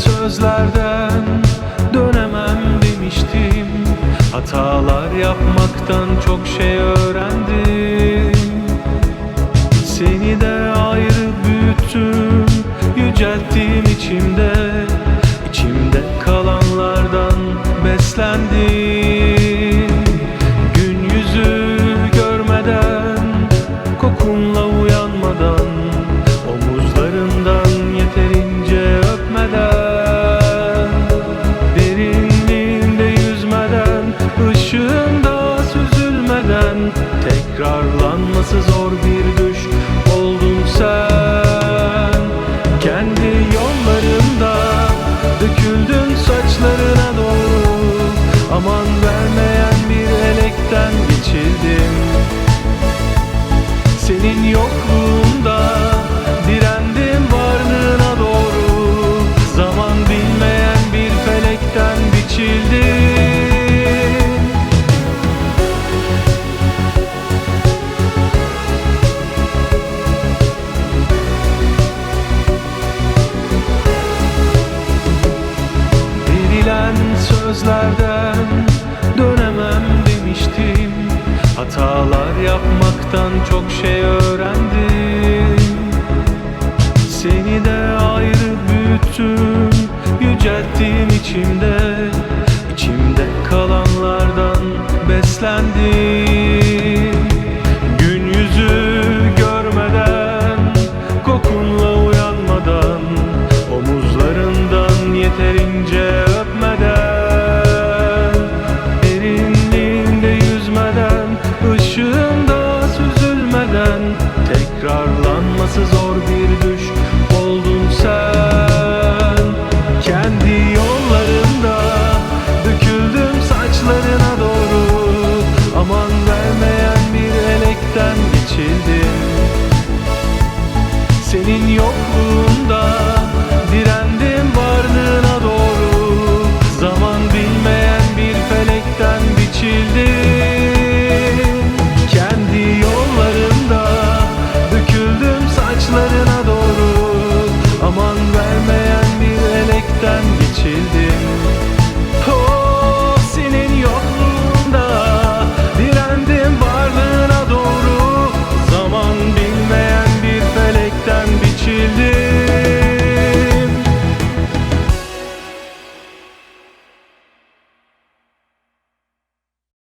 sözlerden dönemem demiştim. Hatalar yapmaktan çok şey öğrendim. Seni de ayrı büyüttüm Yücelttim içimde. İçimde kalanlardan beslendim. Gün yüzü görmeden Kokunla geçirdim. Senin yokluğunda direndim varlığına doğru. Zaman bilmeyen bir felekten biçildim Verilen sözlerden Hatalar yapmaktan çok şey öğrendim. Seni de ayrı büyüttüm Yücelttim içimde. İçimde kalanlardan beslendim.